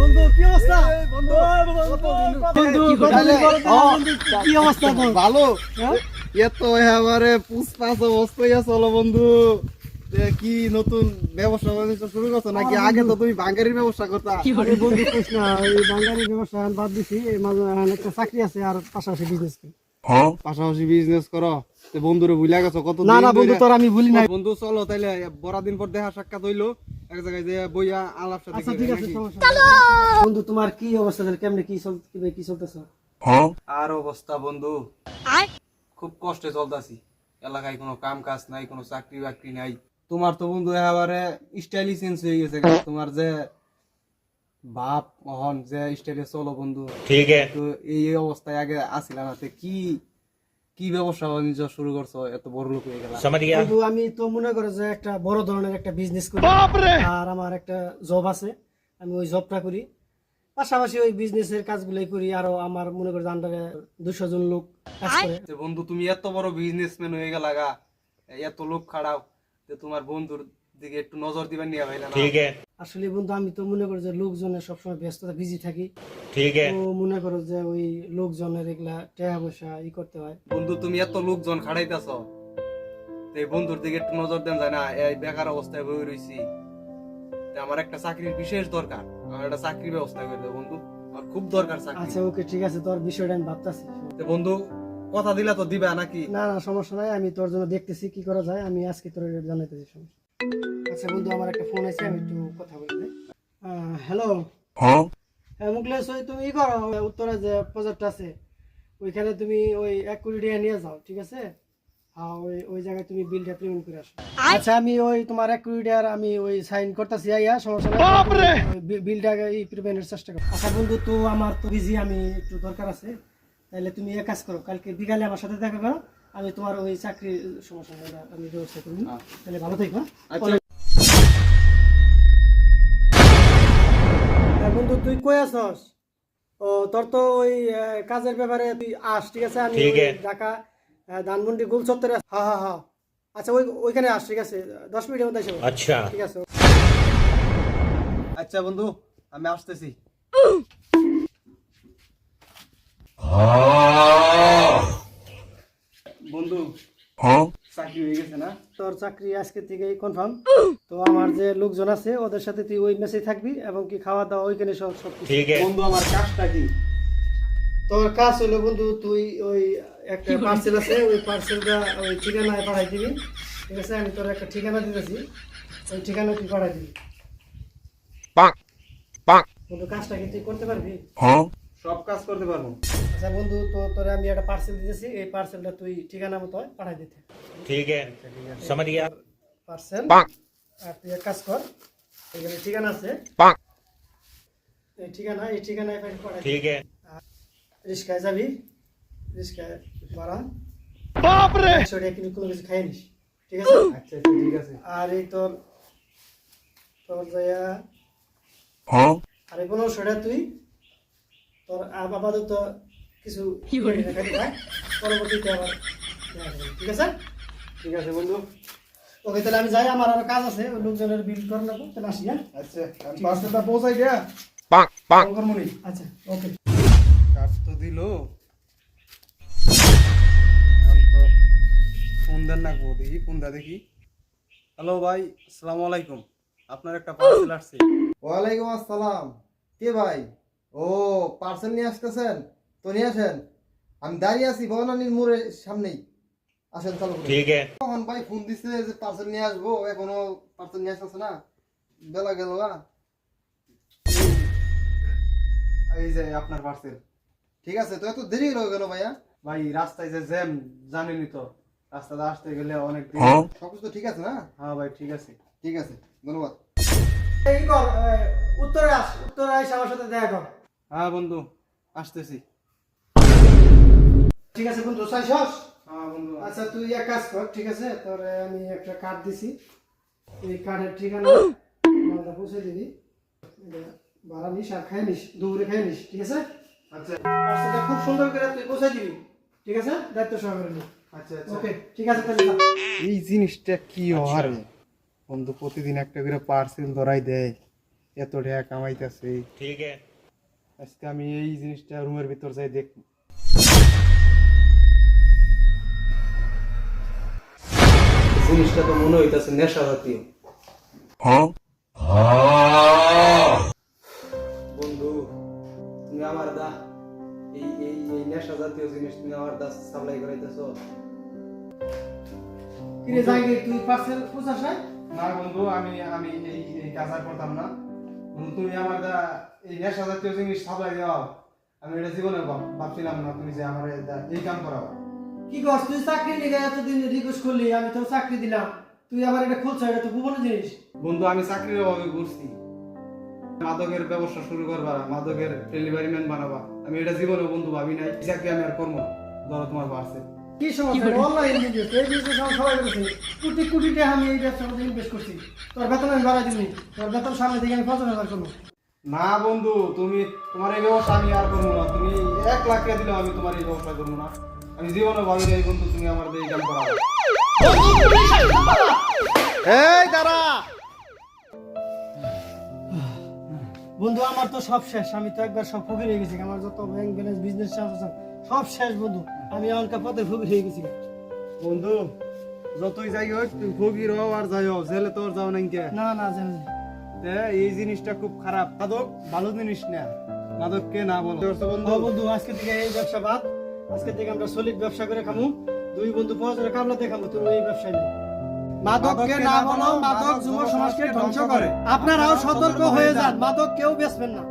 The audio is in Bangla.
বন্ধু কি অবস্থা? বন্ধু, বন্ধু কতদিন পরে দেখা, বন্ধু, কি অবস্থা ভালো। হ্যাঁ? এবারে পুষ্পাস অবস্থায় চলো বন্ধু। কি নতুন ব্যবসা বাণিজ্য শুরু করছ নাকি? আগে তো তুমি বাঙ্গারির ব্যবসা করতা। বন্ধু কইস না এই বাঙালি ব্যবসা বাদ দিছি মাঝে একটা চাকরি আছে আর পাশাপাশি বিজনেস করি। পাশাপাশি বিজনেস করো। তো বন্ধুরে ভুলে গেছো কত না না বন্ধু তোর আমি ভুলি নাই। বন্ধু চলো তাইলে বড় দিন পর দেখা সাক্ষাৎ হইল। যে হ্যাঁ? খুব কষ্টে এলাকায় কোনো কাম কাজ নাই কোনো চাকরি বাকরি নাই। তোমার তো বন্ধু এবারে স্টাইলই চেঞ্জ হয়ে গেছে তোমার যে বাপ মহন যে স্টাইলে চলো বন্ধু। ঠিক। আছে তো এই অবস্থায় আগে আসিলাম কি কি ব্যবসা বাণিজ্য শুরু করছ? এত বড় লোক হয়ে আমি তো মনে করো যে একটা বড় ধরনের একটা বিজনেস করি। আর আমার একটা জব আছে আমি ওই জবটা করি। পাশাপাশি ওই বিজনেসের কাজগুলোই করি। আরও আমার মনে করো আন্ডারে দুশো জন লোক বন্ধু তুমি এত বড় বিজনেসম্যান হয়ে গেল এত লোক খারাপ যে তোমার বন্ধুর দিকে একটু নজর দিবেন ভাইলা ঠিক আসলে বন্ধু আমি তো মনে করি যে লোকজনের সবসময় ব্যস্ততা বিজি থাকি। ঠিক তো মনে করো যে ওই লোকজনের এগুলা টাকা পয়সা ই করতে হয়। বন্ধু তুমি এত লোকজন এই বন্ধুর দিকে একটু নজর দেন যায় না এই বেকার অবস্থায় বই আমার একটা চাকরির বিশেষ দরকার আমার একটা চাকরির ব্যবস্থা করে বন্ধু আমার খুব দরকার চাকরি। আচ্ছা ওকে ঠিক আছে তোর বিষয়টা আমি ভাবতাছি। বন্ধু কথা দিলা তো দিবা নাকি? না না সমস্যা নাই আমি তোর জন্য দেখতেছি কি করা যায় আমি আজকে তোর জানাইতেছি সমস্যা আচ্ছা বন্ধু আমার একটা ফোন আছে আমি একটু কথা বলি হ্যালো হ্যাঁ? মুকলেশ ওই তুমি ই করো? উত্তরে যে প্রজেক্ট আছে ওইখানে তুমি ওই এক কোটি টাকা নিয়ে যাও ঠিক আছে? হ্যাঁ ওই ওই জায়গায় তুমি বিলটা পেমেন্ট করে আসো। আচ্ছা আমি ওই তোমার এক কোটি টাকার আমি ওই সাইন করতেছি আইয়া সমস্যা বিলটা এই পেমেন্টের চেষ্টা করো। আচ্ছা বন্ধু তো আমার তো বিজি আমি একটু দরকার আছে। তাহলে তুমি এক কাজ করো কালকে বিকালে আমার সাথে দেখা করো আমি তোমার ওই চাকরি সমস্যা আমি ব্যবস্থা করি তাহলে ভালো থাকো তুই কই আছস? ও তোর তো ওই কাজের ব্যাপারে তুই আস ঠিক আছে? আমি ঢাকা ধানমন্ডি গোল চত্বরে হা হা হা। আচ্ছা ওই ওইখানে আস ঠিক আছে? দশ মিনিটের মধ্যে আচ্ছা। ঠিক আছে আচ্ছা বন্ধু আমি আসতেছি। চাকরি আজকে থেকেই কনফার্ম তো আমার যে লোকজন আছে ওদের সাথে তুই ওই মেসেই থাকবি এবং কি খাওয়া দাওয়া ওইখানে সব সব বন্ধু আমার কাজটা কি? তোর কাজ হলো বন্ধু তুই ওই একটা পার্সেল আছে ওই পার্সেলটা ওই ঠিকানায় পাঠাই দিবি। ঠিক আছে আমি তোর একটা ঠিকানা দিতেছি। ওই ঠিকানা তুই পাঠাই দিবি। বন্ধু কাজটা কি তুই করতে পারবি? সব কাজ করতে পারব। আচ্ছা বন্ধু তো তোরে আমি একটা পার্সেল দিতেছি এই পার্সেলটা তুই ঠিকানা মতো পাঠাই দিতে। ठीक है समझ गया পার্সেল আর তুই এক কাজ কর এখানে ঠিকানা আছে এই ঠিকানা এই ঠিকানায় পাঠাই ठीक है রিস্কায় যাবি রিস্কায় ভাড়া বাপরে কিন্তু কোনো কিছু খাই নিস ঠিক আছে আচ্ছা আচ্ছা, ঠিক আছে আর এই তোর তোর যাইয়া আর এই পনেরোশো টাকা তুই তোর আপ- আপাতত কিছু খাইতে থাক পরবর্তীতে আবার দেখা যাবে, ঠিক আছে ঠিক আছে বন্ধু। ওকে তাহলে আমি যাই আমার আরও কাজ আছে ওই লোকজনের বিল করে নেব তাহলে আসি হ্যাঁ? আচ্ছা আমি পার্সেলটা পৌঁছাই দিয়া। আচ্ছা ওকে। কাজ তো দিল। তো ফোন দেন না গো দেখি ফোন দা দেখি। হ্যালো ভাই আসসালামু আলাইকুম। আপনার একটা পার্সেল আসছে। ওয়ালাইকুম আসসালাম। কে ভাই? ও পার্সেল নিয়ে আসতেছেন? তো নিয়ে আসেন। আমি দাঁড়িয়ে আছি ভবনানীর মোড়ের সামনেই। আসেন চালু ঠিক আছে। ভাই ফোন দিছে যে পার্সেল নিয়ে আসব এখনও পার্সেল নিয়ে আসছে না। বেলা গেল এই যে আপনার পার্সেল ঠিক আছে তো এত দেরি হয়ে গেল ভাইয়া? ভাই রাস্তায় যে জ্যাম জানেনি তো রাস্তাতে আসতে গেলে অনেক দেরি হ্যাঁ। সবকিছু তো ঠিক আছে না? হ্যাঁ ভাই ঠিক আছে। ঠিক আছে ধন্যবাদ। এই কর? উত্তরে আস উত্তরে আইসা আমার সাথে দেখা কর। হ্যাঁ বন্ধু আসতেছি। ঠিক আছে বন্ধু সাইসস হ্যাঁ, আচ্ছা তুই এক কাজ কর ঠিক আছে? তোর আমি একটা কার্ড দিছি। এই কার্ডের ঠিকানা মালটা পৌঁছে দিবি। ভাড়া নিস আর খাই নিস দুপুরে খাই নিস ঠিক আছে? আচ্ছা। খুব সুন্দর করে তুই পৌঁছে দিবি ঠিক আছে? দায়িত্ব সহকারে নিস আচ্ছা, আচ্ছা। ওকে ঠিক আছে তাহলে এই জিনিসটা কি হওয়ার বন্ধু প্রতিদিন একটা করে পার্সেল ধরাই দেয়। এত ঢেয়া কামাইতেছে। ঠিক আছে। আজকে আমি এই জিনিসটা রুমের ভিতর যাই দেখব। জিনিসটা তো মনে হইতাছে নেশা জাতীয়। বন্ধু তুমি আমার দা এই এই এই নেশা জাতীয় জিনিস তুমি আমার দা সাপ্লাই করাইতেছো। কিরে জাগি তুই পার্সেল পুষাস না বন্ধু আমি আমি এই এই কাজ আর করতাম না। বন্ধু তুমি আমার দা এই নেশা জাতীয় জিনিস সাপ্লাই দাও। আমি এটা জীবনে ভাব- ভাবছিলাম না তুমি যে আমার এই কাম করাও। কি করছ? তুই চাকরি লিগে এতদিন রিকোয়েস্ট করলি আমি তোর চাকরি দিলাম। তুই আবার এটা খুলছ এটা তো গোপন জিনিস। বন্ধু আমি চাকরির অভাবে ঘুরছি। মাদকের ব্যবসা শুরু করবা মাদকের ডেলিভারি ম্যান বানাবা। আমি এটা জীবনে বন্ধু ভাবি নাই চাকরি আমি আর করব না। ধরো তোমার পারছে কি সমস্যা? অনলাইন বিজনেস এই বিজনেস আমার সবাই করছে কোটি কোটি টাকা আমি এই ব্যবসার মধ্যে ইনভেস্ট করছি। তোর বেতন আমি বাড়াই দিবি তোর বেতন সামনে থেকে আমি পঞ্চাশ হাজার করব। না বন্ধু তুমি তোমার এই ব্যবসা আমি আর করব না। তুমি এক লাখ টাকা দিলেও আমি তোমার এই ব্যবসা করব না। আমি জীবনে ভাবি নাই বন্ধু তুমি আমার দিয়ে এই দাঁড়া। বন্ধু আমার তো সব শেষ। আমি তো একবার সব ফকির হয়ে গেছি। আমার যত ব্যাংক ব্যালেন্স বিজনেস আছে সব শেষ বন্ধু। আমি এমনকার পথে ফকির হয়ে গেছি। বন্ধু যতই যাই হোক তুমি ফকির হও আর যাই হোক জেলে তোর যাও নাই কে। না না জানি তে এই জিনিসটা খুব খারাপ। মাদক ভালো জিনিস না। মাদক কে না বলো। বন্ধু বন্ধু আজকে থেকে এই ব্যবসা বাদ। আজকে থেকে আমরা সলিড ব্যবসা করে খামু। দুই বন্ধু পয়সা কামলা দেখাবো তুমি এই ব্যবসায় নেই। মাদককে না বলো মাদক যুব সমাজকে ধ্বংস করে। আপনারাও সতর্ক হয়ে যান মাদক কেউ বেচবেন না।